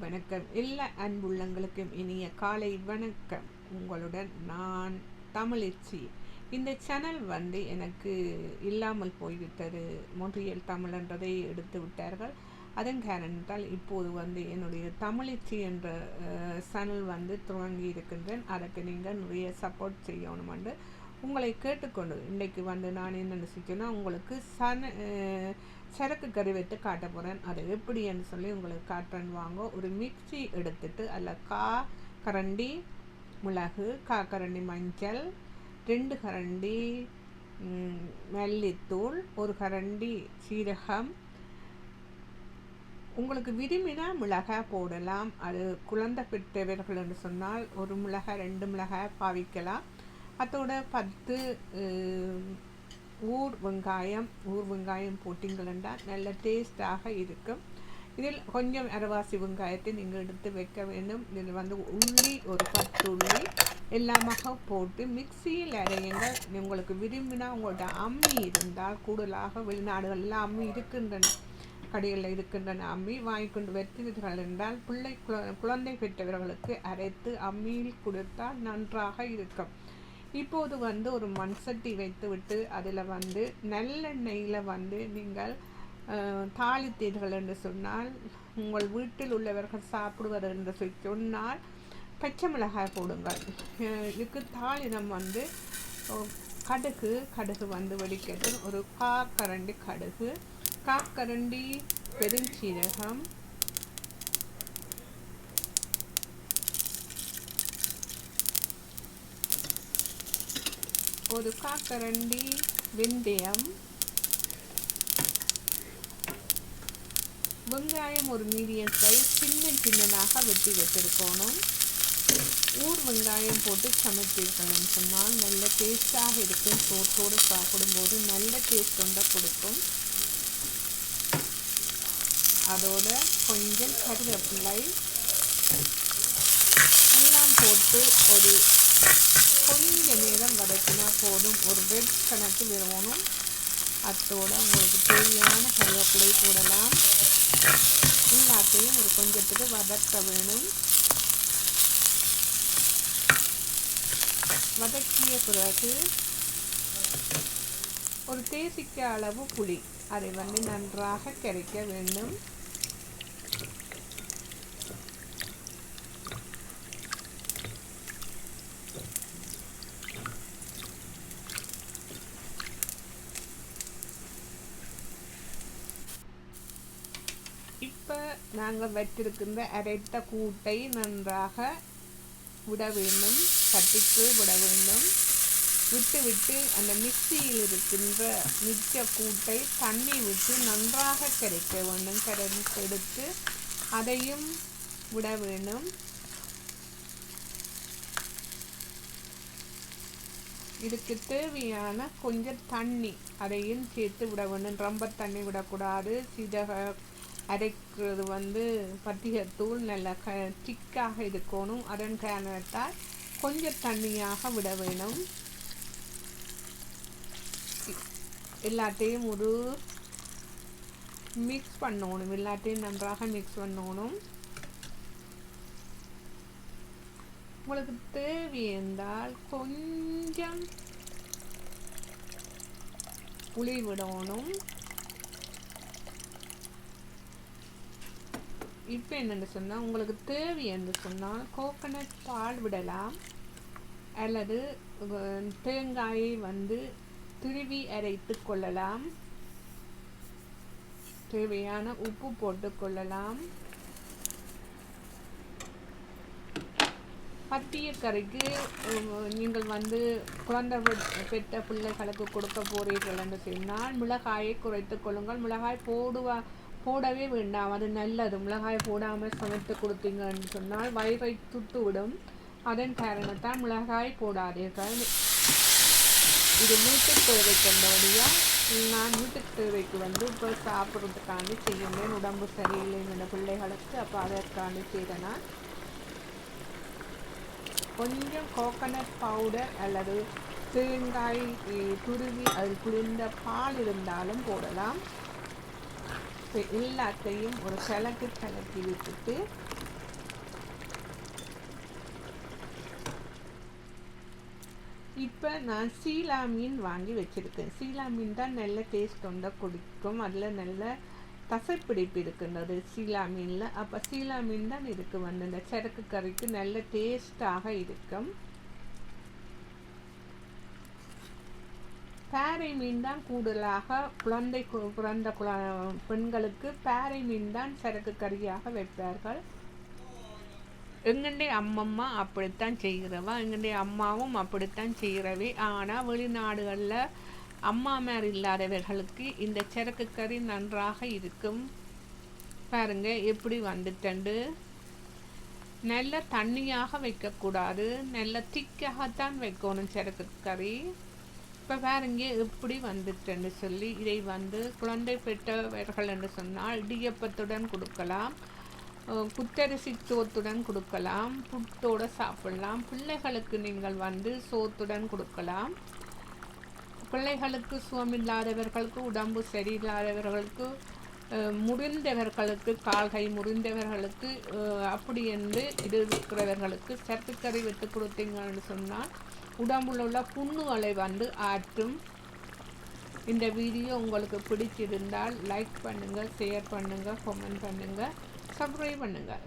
வணக்கம். எல்லா அன்புள்ளங்களுக்கும் இனிய காலை வணக்கம். உங்களுடன் நான் தமிழிச்சி. இந்த சேனல் வந்து எனக்கு இல்லாமல் போய்விட்டது. மொன்றியல் தமிழ்ன்றதை எடுத்து விட்டார்கள். அதன் காரணத்தால் இப்போது வந்து என்னுடைய தமிழிச்சி என்ற சேனல் வந்து துவங்கி இருக்கின்றேன். அதற்கு நீங்கள் நிறைய சப்போர்ட் செய்யணும் என்று உங்களை கேட்டுக்கொண்டு இன்றைக்கு வந்து நான் என்ன நினைச்சேன்னா உங்களுக்கு சன சரக்கு கறி வைத்து காட்ட போகிறேன் அது எப்படின்னு சொல்லி உங்களுக்கு காட்டுறேன் வாங்க. ஒரு மிக்சி எடுத்துட்டு அதில் கா கரண்டி மிளகு கா கரண்டி மஞ்சள் ரெண்டு கரண்டி மல்லித்தூள் ஒரு கரண்டி சீரகம். உங்களுக்கு விரும்பினா மிளகாய் போடலாம். அது குழந்தை பெற்றவர்கள் என்று சொன்னால் ஒரு மிளகாய் ரெண்டு மிளகாய் பாவிக்கலாம். அதோட பத்து ஊர் வெங்காயம் ஊர் வெங்காயம் போட்டிங்களா நல்ல டேஸ்டாக இருக்கும். இதில் கொஞ்சம் அரவாசி வெங்காயத்தை நீங்கள் எடுத்து வைக்க வேண்டும். இதில் வந்து உள்ளி ஒரு பத்து உள்ளி எல்லாமாக போட்டு மிக்சியில் அரையுங்கள். உங்களுக்கு விரும்பினா உங்களோட அம்மி இருந்தால் கூடுதலாக வெளிநாடுகளில் அம்மி இருக்கின்றன கடைகளில் இருக்கின்றன அம்மி வாங்கிக்கொண்டு கொண்டு என்றால் பிள்ளை குழ- குழந்தை பெற்றவர்களுக்கு அரைத்து அம்மியில் கொடுத்தால் நன்றாக இருக்கும். இப்போது வந்து ஒரு மண் சட்டி வைத்துவிட்டு அதில் வந்து நல்லெண்ணெயில் வந்து நீங்கள் தாளித்தீர்கள் என்று சொன்னால் உங்கள் வீட்டில் உள்ளவர்கள் சாப்பிடுவது என்று சொன்னால் பச்சை மிளகாய் போடுங்கள். இதுக்கு தாளிதம் வந்து கடுகு கடுகு வந்து வெடிக்கிறது. ஒரு காக்கரண்டி கடுகு. காக்கரண்டி பெருஞ்சீரகம் ஒரு காக்கரண்டி வெந்தயம். வெங்காயம் ஒரு மீடியம் சைஸ் சின்ன சின்னதாக வெட்டி வச்சிருக்கணும். ஊர் வெங்காயம் போட்டு சமைச்சிருக்கணும்னு சொன்னால் நல்ல டேஸ்டாக இருக்கும். சோற்றோடு சாப்பிடும்போது நல்ல டேஸ்ட் ஒன்றை கொடுக்கும். அதோட கொஞ்சம் கருவேப்பிள்ளை எல்லாம் போட்டு ஒரு கொஞ்ச நேரம் வதக்கினா போதும். ஒரு ரெட் கணக்கு வேணும் அத்தோட உங்களுக்கு தேவையான கருவேப்பிலை போடலாம். எல்லாத்தையும் ஒரு கொஞ்சத்துக்கு வதக்க வேணும். வதக்கிய பிறகு ஒரு தேசிக்க அளவு புளி. அதை வந்து நன்றாக கரைக்க வேண்டும். இப்போ நாங்கள் வச்சிருக்கிற அரைத்த கூட்டை நன்றாக விட வேண்டும் கட்டிக்கு விட வேண்டும். விட்டு விட்டு அந்த மிக்சியில் இருக்கின்ற மிச்ச கூட்டை தண்ணி விட்டு நன்றாக கரைக்க வேண்டும். கரைத்து எடுத்து அதையும் விட வேண்டும். இதுக்கு தேவையான கொஞ்சம் தண்ணி அதையும் சேர்த்து விட வேண்டும். ரொம்ப தண்ணி விடக்கூடாது. சிதக அரைக்கிறது வந்து பட்டிகத்தூள் நல்ல க திக்காக இருக்கணும். அதன் காரணத்தால் கொஞ்சம் தண்ணியாக விட வேணும். எல்லாத்தையும் ஒரு மிக்ஸ் பண்ணணும். எல்லாத்தையும் நன்றாக மிக்ஸ் பண்ணணும். உங்களுக்கு தேவை என்றால் கொஞ்சம் புளி விடணும். இப்போ என்னென்னு சொன்னால் உங்களுக்கு தேவை என்று சொன்னால் கோகனட் பால் விடலாம். அல்லது தேங்காயை வந்து திருவி அரைத்து கொள்ளலாம். தேவையான உப்பு போட்டுக்கொள்ளலாம் பத்திய கறிக்கு நீங்கள் வந்து குழந்தை பெற்ற பிள்ளைகளுக்கு கொடுக்க போறீர்கள் என்று சொன்னால் மிளகாயை குறைத்துக் கொள்ளுங்கள். மிளகாய் போடுவா போடவே வேண்டாம். அது நல்லது. மிளகாய் போடாமல் சமைத்து கொடுத்தீங்கன்னு சொன்னால் வயிறை துட்டு விடும் அதன் காரணத்தால் மிளகாய் போடாதீர்கள். இது வீட்டு தேவை கொண்டபடியாக நான் வீட்டுக்கு தேவைக்கு வந்து இப்போ சாப்பிட்றதுக்காண்டி செய்யணும் உடம்பு சரியில்லை என்னோட பிள்ளைகளுக்கு அப்போ அதற்காண்டி செய்தனா கொஞ்சம் கோகனட் பவுடர் அல்லது தேங்காய் துருவி அது குளிர்ந்த பால் இருந்தாலும் போடலாம். இப்போ எல்லாத்தையும் ஒரு கலக்கு கலக்கி விட்டுட்டு இப்போ நான் சீலா மீன் வாங்கி வச்சுருக்கேன். சீலா மீன் தான் நல்ல டேஸ்ட் ஒன்றை குடிக்கும். அதில் நல்ல தசைப்பிடிப்பு இருக்கின்றது சீலா மீனில் அப்போ சீலா மீன் தான் இருக்குது வந்து இந்த சரக்கு கறிக்கு நல்ல டேஸ்டாக இருக்கும். பேரை மீன் தான் கூடுதலாக குழந்தை கு- பிறந்த குழ பெண்களுக்கு பேரை மீன் தான் சரக்கு கறியாக வைப்பார்கள். எங்கண்டே அம்மம்மா அப்படித்தான் செய்கிறவா? எங்கண்டே அம்மாவும் அப்படித்தான் செய்கிறவே. ஆனால் வெளிநாடுகளில் அம்மா மேர் இல்லாதவர்களுக்கு இந்த சரக்கு கறி நன்றாக இருக்கும். பாருங்க எப்படி வந்துட்டண்டு. நல்ல தண்ணியாக வைக்கக்கூடாது. நல்ல திக்காகத்தான் வைக்கணும் சரக்கு கறி. இப்போ பாருங்க எப்படி வந்துட்டுன்னு சொல்லி இதை வந்து குழந்தை பெற்றவர்கள் என்று சொன்னால் இடியப்பத்துடன் கொடுக்கலாம் குத்தரிசி சோத்துடன் கொடுக்கலாம் புட்டோட சாப்பிடலாம். பிள்ளைகளுக்கு நீங்கள் வந்து சோத்துடன் கொடுக்கலாம். பிள்ளைகளுக்கு சுவமில்லாதவர்களுக்கு உடம்பு சரியில்லாதவர்களுக்கு அஹ், முறிந்தவர்களுக்கு கால்கை முறிந்தவர்களுக்கு அப்படி என்று இது இருக்கிறவர்களுக்கு சத்துக்கறி விட்டு கொடுத்தீங்கன்னு சொன்னால் உடம்புல உள்ள புண்ணுகளை வந்து ஆற்றும். இந்த வீடியோ உங்களுக்கு பிடிச்சிருந்தால் லைக் பண்ணுங்கள் ஷேர் பண்ணுங்கள் கமெண்ட் பண்ணுங்கள் சப்ஸ்கிரைப் பண்ணுங்கள்